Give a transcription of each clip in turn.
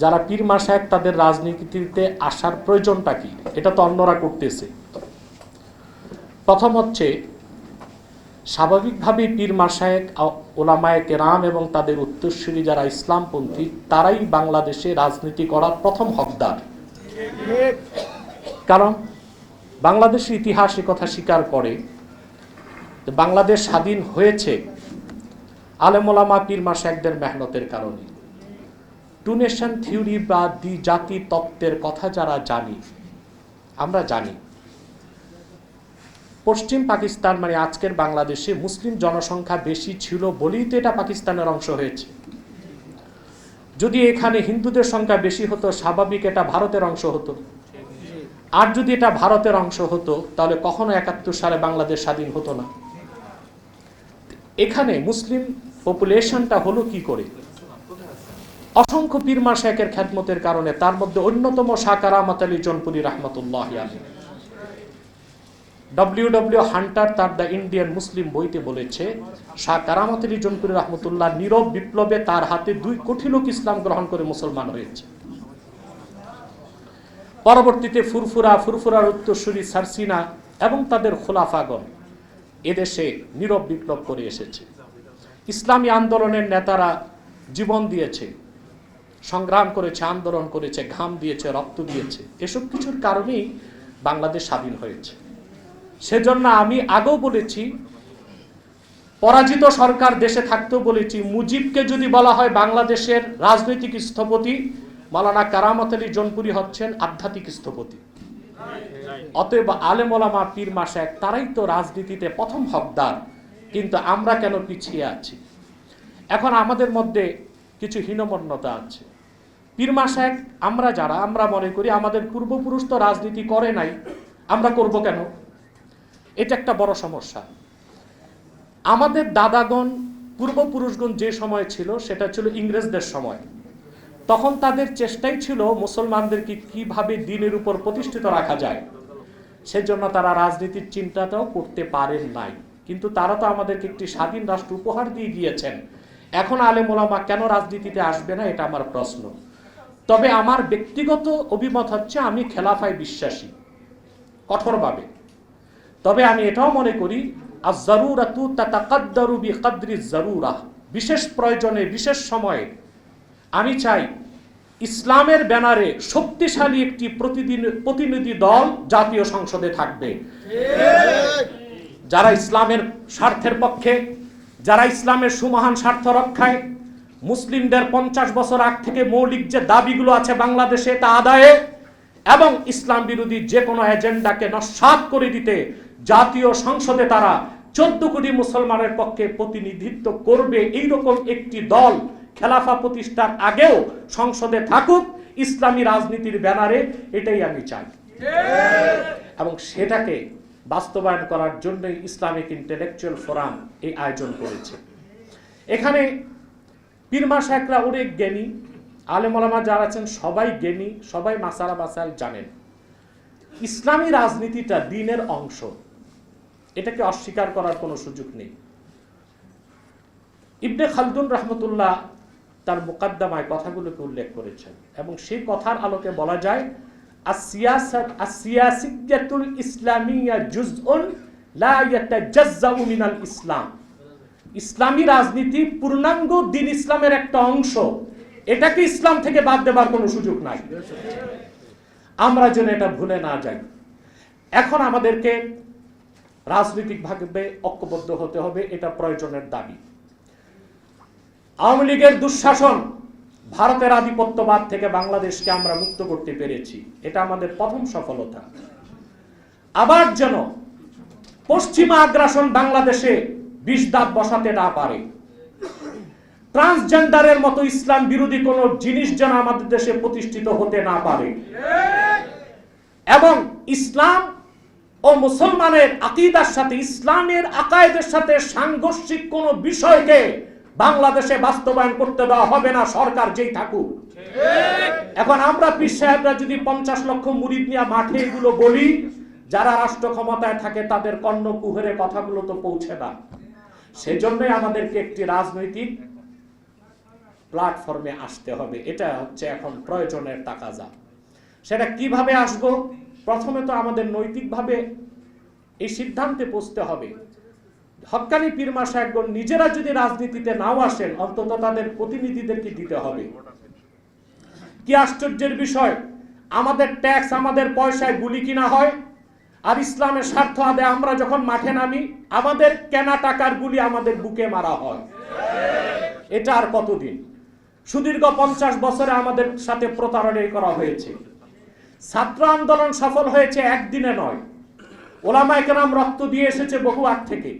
যারা পীর মাসায়েক তাদের রাজনীতিতে আসার প্রয়োজনটা কি? এটা তো অন্যরা করতেছে। প্রথম হচ্ছে, স্বাভাবিকভাবেই পীর মাসায়েক ওলামায়ে কেরাম এবং তাদের উত্তরসূরি যারা ইসলামপন্থী, তারাই বাংলাদেশে রাজনীতি করার প্রথম হকদার। কারণ বাংলাদেশের ইতিহাস কথা স্বীকার করে বাংলাদেশ স্বাধীন হয়েছে আলেমোলামা পীর মাসায়েকদের মেহনতের কারণে। টু নেশন থিওরি বা দ্বি জাতি তত্ত্বের কথা যারা জানি, আমরা জানি। পশ্চিম পাকিস্তান মানে আজকের বাংলাদেশে মুসলিম জনসংখ্যা বেশি ছিল বলেই তো এটা পাকিস্তানের অংশ হয়েছে। যদি এখানে হিন্দুদের সংখ্যা বেশি হতো, স্বাভাবিক এটা ভারতের অংশ হতো। আর যদি এটা ভারতের অংশ হতো, তাহলে কখনো একাত্তর সালে বাংলাদেশ স্বাধীন হতো না। এখানে মুসলিম পপুলেশনটা হলো কি করে? অসংখ্য পীরমা শেখের খ্যাতমতের কারণে তার মধ্যে অন্যতম সাকারামত আলী জনপুরি রহমতুল্লাহ ডব্লিউ ডব্লিউ হান্টার তার দ্য ইন্ডিয়ান মুসলিম বইতে বলেছে, শাহ কারামত আলী জনপুরি রহমতুল্লাহ নীরব বিপ্লবে তার হাতে দুই কোটি লোক ইসলাম গ্রহণ করে মুসলমান হয়েছে। পরবর্তীতে ফুরফুরা, ফুরফুরার উত্তরসূরি সারসিনা এবং তাদের খোলাফাগণ এদেশে নীরব বিপ্লব করে এসেছে। ইসলামী আন্দোলনের নেতারা জীবন দিয়েছে। সংগ্রাম করেছে, আন্দোলন করেছে, ঘাম দিয়েছে, রক্ত দিয়েছে। এসব কিছুর কারণেই বাংলাদেশ স্বাধীন হয়েছে। সেজন্য আমি আগেও বলেছি, পরাজিত সরকার দেশে থাকতেও বলেছি, মুজিবকে যদি বলা হয় বাংলাদেশের রাজনৈতিক স্থপতি, মালানা কারামত আলী জনপুরি হচ্ছেন আধ্যাত্মিক স্থপতি। অতএব আলেম ওলামা পীর মাসায় তারাই তো রাজনীতিতে প্রথম হকদার, কিন্তু আমরা কেন পিছিয়ে আছি? এখন আমাদের মধ্যে কিছু হীনমন্যতা আছে। পীর মাসায় আমরা যারা, আমরা মনে করি আমাদের পূর্বপুরুষ তো রাজনীতি করে নাই, আমরা করব কেন? এটা একটা বড় সমস্যা। আমাদের দাদাগণ, পূর্বপুরুষগণ যে সময় ছিল, সেটা ছিল ইংরেজদের সময়। তখন তাদের চেষ্টাই ছিল মুসলমানদেরকে কীভাবে দিনের উপর প্রতিষ্ঠিত রাখা যায়। সেজন্য তারা রাজনীতির চিন্তাটাও করতে পারেন নাই। কিন্তু তারা তো আমাদেরকে একটি স্বাধীন রাষ্ট্র উপহার দিয়ে গিয়েছেন। এখন আলেম ওলামা কেন রাজনীতিতে আসবে না, এটা আমার প্রশ্ন। তবে আমার ব্যক্তিগত অভিমত হচ্ছে আমি খেলাফায় বিশ্বাসী, কঠোরভাবে। তবে আমি এটাও মনে করি বিশেষ প্রয়োজনে, বিশেষ সময়ে আমি চাই ইসলামের ব্যানারে শক্তিশালী একটি প্রতিদিন, প্রতিনিধি দল জাতীয় সংসদে থাকবে। যারা ইসলামের স্বার্থের পক্ষে, যারা ইসলামের সুমহান স্বার্থ রক্ষায় মুসলিমদের পঞ্চাশ বছর আগ থেকে মৌলিক যে দাবিগুলো আছে বাংলাদেশে তা আদায়ে এবং ইসলাম বিরোধী যে কোনো এজেন্ডাকে নস্বাত করে দিতে জাতীয় সংসদে তারা চোদ্দ কোটি মুসলমানের পক্ষে প্রতিনিধিত্ব করবে। এইরকম একটি দল খেলাফা প্রতিষ্ঠার আগেও সংসদে থাকুক, ইসলামী রাজনীতির ব্যানারে এটাই আমি চাই। এবং সেটাকে বাস্তবায়ন করার জন্যই ইসলামিক ইন্টেলেকচুয়াল ফোরাম এই আয়োজন করেছে। এখানে পীরমা শেখরা অনেক জ্ঞানী। আলেমলামা যারা আছেন, সবাই জ্ঞানী, সবাই মাসালা বাসাল জানেন। ইসলামী রাজনীতিটা দিনের অংশ। এটাকে অস্বীকার করার কোনো সুযোগ নেই। ইবনে খালদুন রহমতুল্লাহ তার মুকাদ্দমায় কথাগুলোকে উল্লেখ করেছেন এবং সেই কথার আলোকে বলা যায় ইসলামিয়া ইসলাম। ইসলামী রাজনীতি পূর্ণাঙ্গ দিন ইসলামের একটা অংশ। এটাকে ইসলাম থেকে বাদ দেবার কোনো সুযোগ নাই। আমরা যেন এটা ভুলে না যাই। এখন আমাদেরকে রাজনৈতিকভাবে ঐক্যবদ্ধ হতে হবে, এটা প্রয়োজনের দাবি। আওয়ামী লীগের দুঃশাসন ভারতের আধিপত্যবাদ থেকে বাংলাদেশকে আমরা মুক্ত করতে পেরেছি। এটা আমাদের প্রথম সফলতা। আবার যেন পশ্চিমা আগ্রাসন বাংলাদেশে বিষ দাঁত বসাতে না পারে। ট্রান্সজেন্ডারের মতো ইসলাম বিরোধী কোন জিনিস যেন আমাদের দেশে প্রতিষ্ঠিত হতে না পারে। এবং ইসলাম ও মুসলমানের আকিদার সাথে, ইসলামের আকায়েদের সাথে সাংঘর্ষিক কোন বিষয়কে বাংলাদেশে বাস্তবায়ন করতে দেওয়া হবে না, সরকার যেই থাকুক। এখন আমরা পীর সাহেবরা যদি পঞ্চাশ লক্ষ মুরিদ নিয়ে মাঠে এগুলো বলি, যারা রাষ্ট্র ক্ষমতায় থাকে তাদের কর্ণ কুহরে কথাগুলো তো পৌঁছে না। সেজন্যই আমাদেরকে একটি রাজনৈতিক প্ল্যাটফর্মে আসতে হবে। এটা হচ্ছে এখন প্রয়োজনের তাকাজা। সেটা কীভাবে আসব? প্রথমে তো আমাদের নৈতিকভাবে এই সিদ্ধান্তে পৌঁছতে হবে। হক্কানি পীরমা সাহেবগণ নিজেরা যদি রাজনীতিতে নাও আসেন, অন্তত তাদের প্রতিনিধিদেরকে দিতে হবে। কি আশ্চর্যের বিষয়? আমাদের ট্যাক্স আমাদের পয়সায় গুলি কিনা হয় আর ইসলামের স্বার্থ আদে আমরা যখন মাঠে নামি, আমাদের কেনা টাকার গুলি আমাদের বুকে মারা হয়। এটা আর কতদিন? সুদীর্ঘ পঞ্চাশ বছরে আমাদের সাথে প্রতারণাই করা হয়েছে। ছাত্র আন্দোলন সফল হয়েছে একদিনে নয়। ওলামা একরাম রক্ত দিয়ে এসেছে বহু আগ থেকে।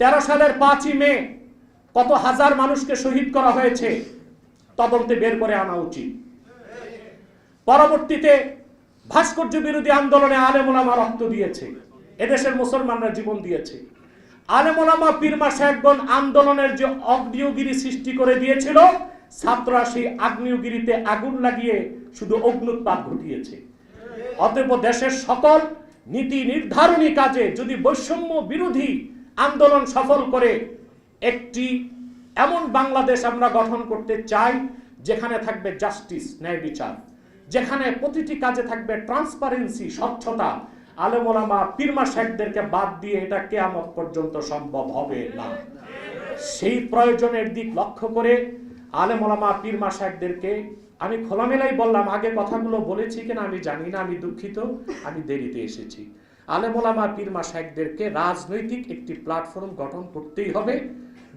তেরো সালের পাঁচই মে, কত হাজার মানুষকে শহীদ করা হয়েছে, তদন্তে বের করে আনা উচিত। পরবর্তীতে ভাস্কর্য বিরোধী আন্দোলনে আলেমোলামা রক্ত দিয়েছে। এদেশের মুসলমানরা জীবন দিয়েছে। আলেমোলামা পীরমা সাহেবগণ আন্দোলনের যে অগ্নিয়গিরি সৃষ্টি করে দিয়েছিল, ছাত্ররা সেই আগ্নেয়গিরিতে আগুন লাগিয়ে শুধু অগ্নুৎপাত ঘটিয়েছে। অতএব দেশের সকল নীতি নির্ধারণী কাজে যদি বৈষম্য বিরোধী আন্দোলন সফল করে, একটি এমন বাংলাদেশ আমরা গঠন করতে চাই, যেখানে থাকবে জাস্টিস, ন্যায় বিচার। যেখানে প্রতিটি কাজে থাকবে ট্রান্সপারেন্সি স্বচ্ছতা। আলেমোলামা পীরমা শেখদেরকে বাদ দিয়ে এটা কেয়ামত পর্যন্ত সম্ভব হবে না। সেই প্রয়োজনের দিক লক্ষ্য করে আলেমোলামা পীরমা শেখদেরকে আমি খোলামেলাই বললাম, আগে কথাগুলো বলেছি কিনা আমি জানি না, আমি দুঃখিত, আমি দেরিতে এসেছি। আলেমোলামা পীরমা শেখদেরকে রাজনৈতিক একটি প্ল্যাটফর্ম গঠন করতেই হবে।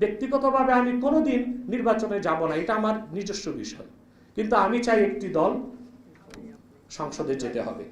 ব্যক্তিগতভাবে আমি কোনোদিন নির্বাচনে যাব না, এটা আমার নিজস্ব বিষয়। কিন্তু আমি চাই একটি দল সংসদে যেতে হবে।